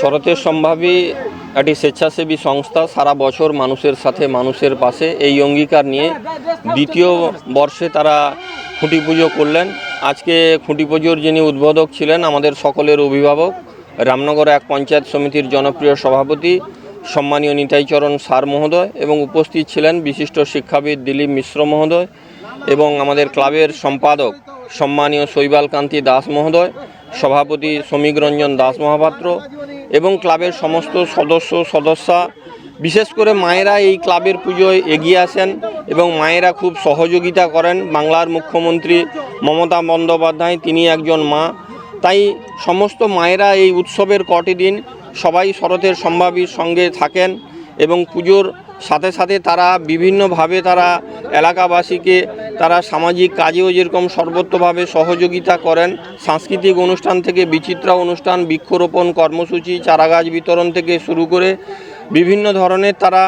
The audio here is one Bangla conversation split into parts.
শরতের সম্ভাবী একটি স্বেচ্ছাসেবী সংস্থা সারা বছর মানুষের সাথে মানুষের পাশে এই অঙ্গীকার নিয়ে দ্বিতীয় বর্ষে তারা খুঁটি পুজো করলেন। আজকে খুঁটি পুজোর যিনি উদ্বোধক ছিলেন আমাদের সকলের অভিভাবক, রামনগর এক পঞ্চায়েত সমিতির জনপ্রিয় সভাপতি, সম্মানীয় নিতাইচরণ সার মহোদয় এবং উপস্থিত ছিলেন বিশিষ্ট শিক্ষাবিদ দিলীপ মিশ্র মহোদয় এবং আমাদের ক্লাবের সম্পাদক, সম্মানীয় শৈবাল কান্তি দাস মহোদয়, সভাপতি শ্রমিক রঞ্জন দাস মহাপাত্র এবং ক্লাবের সমস্ত সদস্য, সদস্যা, বিশেষ করে মায়েরা এই ক্লাবের পুজোয় এগিয়ে আসেন এবং মায়েরা খুব সহযোগিতা করেন। বাংলার মুখ্যমন্ত্রী মমতা বন্দ্যোপাধ্যায়, তিনি একজন মা। তাই সমস্ত মায়েরা এই উৎসবের কটি দিন সবাই শরতের সম্ভাবীর সঙ্গে থাকেন এবং পুজোর সাথে সাথে তারা বিভিন্নভাবে তারা এলাকাবাসীকে তারা সামাজিক কাজেও যেরকম সর্বত্রভাবে সহযোগিতা করেন, সাংস্কৃতিক অনুষ্ঠান থেকে বিচিত্রা অনুষ্ঠান, বৃক্ষরোপণ কর্মসূচি, চারাগাছ বিতরণ থেকে শুরু করে বিভিন্ন ধরনের তারা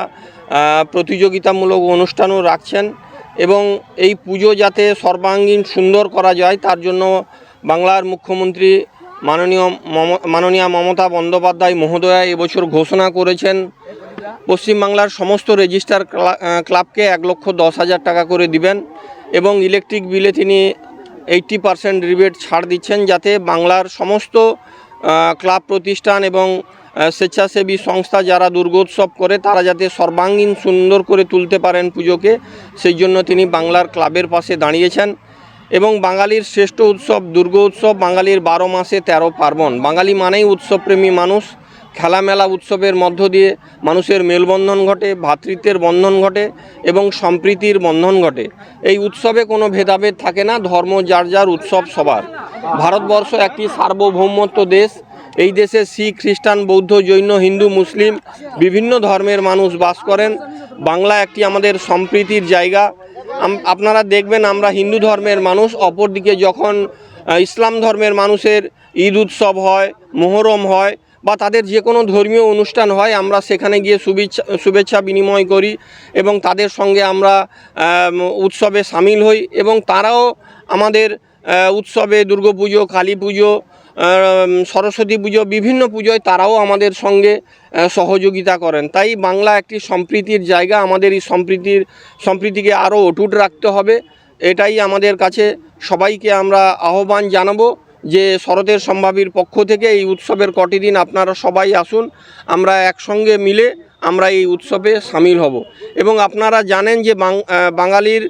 প্রতিযোগিতামূলক অনুষ্ঠানও রাখছেন এবং এই পুজো যাতে সর্বাঙ্গীন সুন্দর করা যায়, তার জন্য বাংলার মুখ্যমন্ত্রী মাননীয় মাননীয় মমতা বন্দ্যোপাধ্যায় মহোদয়া এবছর ঘোষণা করেছেন, পশ্চিমবাংলার সমস্ত রেজিস্টার ক্লাবকে এক লক্ষ দশ হাজার টাকা করে দিবেন। এবং ইলেকট্রিক বিলে তিনি এইট্টি পারসেন্ট রিবেট ছাড় দিচ্ছেন যাতে বাংলার সমস্ত ক্লাব প্রতিষ্ঠান এবং স্বেচ্ছাসেবী সংস্থা যারা দুর্গোৎসব করে তারা যাতে সর্বাঙ্গীন সুন্দর করে তুলতে পারেন পুজোকে, সেই জন্য তিনি বাংলার ক্লাবের পাশে দাঁড়িয়েছেন। এবং বাঙালির শ্রেষ্ঠ উৎসব দুর্গা উৎসব বাঙালির বারো মাসে তেরো পার্বণ। বাঙালি মানেই উৎসবপ্রেমী মানুষ। খেলামেলা উৎসবের মধ্য দিয়ে মানুষের মেলবন্ধন ঘটে ভ্রাতৃত্বের বন্ধন ঘটে এবং সম্প্রীতির বন্ধন ঘটে। এই উৎসবে কোনো ভেদাভেদ থাকে না, ধর্ম যার যার উৎসব সবার। ভারতবর্ষ একটি সার্বভৌমত্ব দেশ। এই দেশে শিখ, খ্রিস্টান, বৌদ্ধ, জৈন, হিন্দু, মুসলিম বিভিন্ন ধর্মের মানুষ বাস করেন। বাংলা একটি আমাদের সম্প্রীতির জায়গা। আপনারা দেখবেন আমরা হিন্দু ধর্মের মানুষ, অপরদিকে যখন ইসলাম ধর্মের মানুষের ঈদ উৎসব হয়, মোহরম হয় বা তাদের যে কোনো ধর্মীয় অনুষ্ঠান হয়, আমরা সেখানে গিয়ে শুভেচ্ছা শুভেচ্ছা বিনিময় করি এবং তাদের সঙ্গে আমরা উৎসবে সামিল হই এবং তারাও আমাদের উৎসবে দুর্গাপুজো কালী পুজো সরস্বতী পুজো, বিভিন্ন পুজোয় তারাও আমাদের সঙ্গে সহযোগিতা করেন। তাই বাংলা একটি সম্প্রীতির জায়গা, আমাদের এই সম্প্রীতির, সম্প্রীতিকে আরও অটুট রাখতে হবে। এটাই আমাদের কাছে সবাইকে আমরা আহ্বান জানাব। যে শরতের সম্ভাবীর পক্ষ থেকে এই উৎসবের কটি দিন আপনারা সবাই আসুন, আমরা একসঙ্গে মিলে আমরা এই উৎসবে সামিল হব। এবং আপনারা জানেন যে বাঙালির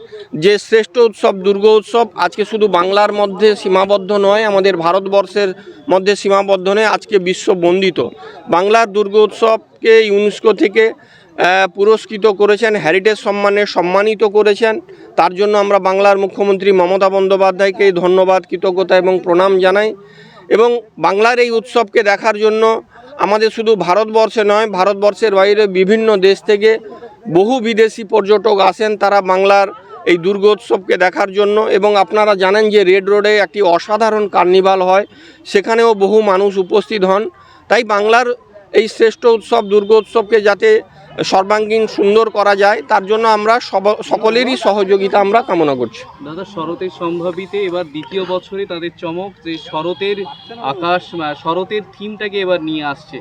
যে শ্রেষ্ঠ উৎসব দুর্গা উৎসব, আজকে শুধু বাংলার মধ্যে সীমাবদ্ধ নয়, আমাদের ভারতবর্ষের মধ্যে সীমাবদ্ধ নয়, আজকে বিশ্ব বন্দিত বাংলার দুর্গা উৎসবকে ইউনেস্কো থেকে পুরস্কৃত করেছেন হ্যারিটেজ সম্মানে সম্মানিত করেছেন। তার জন্য আমরা বাংলার মুখ্যমন্ত্রী মমতা বন্দ্যোপাধ্যায়কে ধন্যবাদ, কৃতজ্ঞতা এবং প্রণাম জানাই। এবং বাংলার এই উৎসবকে দেখার জন্য আমাদের শুধু ভারতবর্ষে নয়, ভারতবর্ষের বাইরে বিভিন্ন দেশ থেকে বহু বিদেশি পর্যটক আসেন। তারা বাংলার এই দুর্গোৎসবকে দেখার জন্য এবং আপনারা জানেন যে রেড রোডে একটি অসাধারণ কার্নিভাল হয়, সেখানেও বহু মানুষ উপস্থিত হন। তাই বাংলার এই শ্রেষ্ঠ উৎসব, দুর্গোৎসবকে যাতে সর্বাঙ্গীন সুন্দর করা যায় তার জন্য আমরা সব- সকলেরই সহযোগিতা আমরা কামনা করছি। দাদা শরতের সম্ভাবিতে এবার দ্বিতীয় বছরে তাদের চমক যে শরতের আকাশ শরতের থিমটাকে এবার নিয়ে আসছে।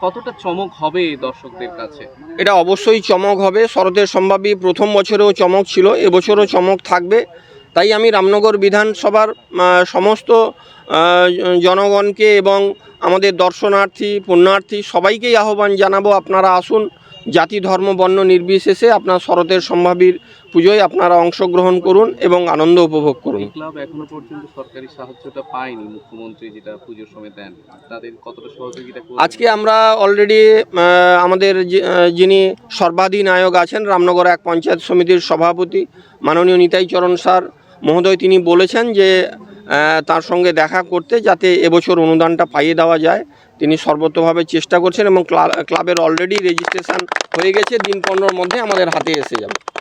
কতটা চমক হবে দর্শকদের কাছে? এটা অবশ্যই চমক হবে। শরতের সম্ভাবী প্রথম বছরেও চমক ছিল এবছরও চমক থাকবে। তাই আমি রামনগর বিধানসভার সমস্ত জনগণকে এবং আমাদের দর্শনার্থী পুণ্যার্থী সবাইকেই আহ্বান জানাব আপনারা আসুন জাতি ধর্ম বর্ণ নির্বিশেষে আপনার শরতের সম্ভাবীর পুজোয় আপনারা অংশগ্রহণ করুন এবং আনন্দ উপভোগ করুন। ক্লাব এখনও পর্যন্ত সরকারি সাহায্যটা পায়নি মুখ্যমন্ত্রী যেটা পুজোর সময় দেন তাদের কতটা সহযোগিতা আজকে আমরা অলরেডি আমাদের যিনি সর্বাধিনায়ক আছেন রামনগর এক পঞ্চায়েত সমিতির সভাপতি মাননীয় নিতাই চরণ স্যার মহোদয় তিনি বলেছেন যে তার সঙ্গে দেখা করতে যাতে এবছর অনুদানটা পাইয়ে দেওয়া যায়। তিনি সর্বতভাবে চেষ্টা করছেন এবং ক্লা- ক্লাবের অলরেডি রেজিস্ট্রেশন হয়ে গেছে। দিন পনেরোর মধ্যে আমাদের হাতে এসে যাবে।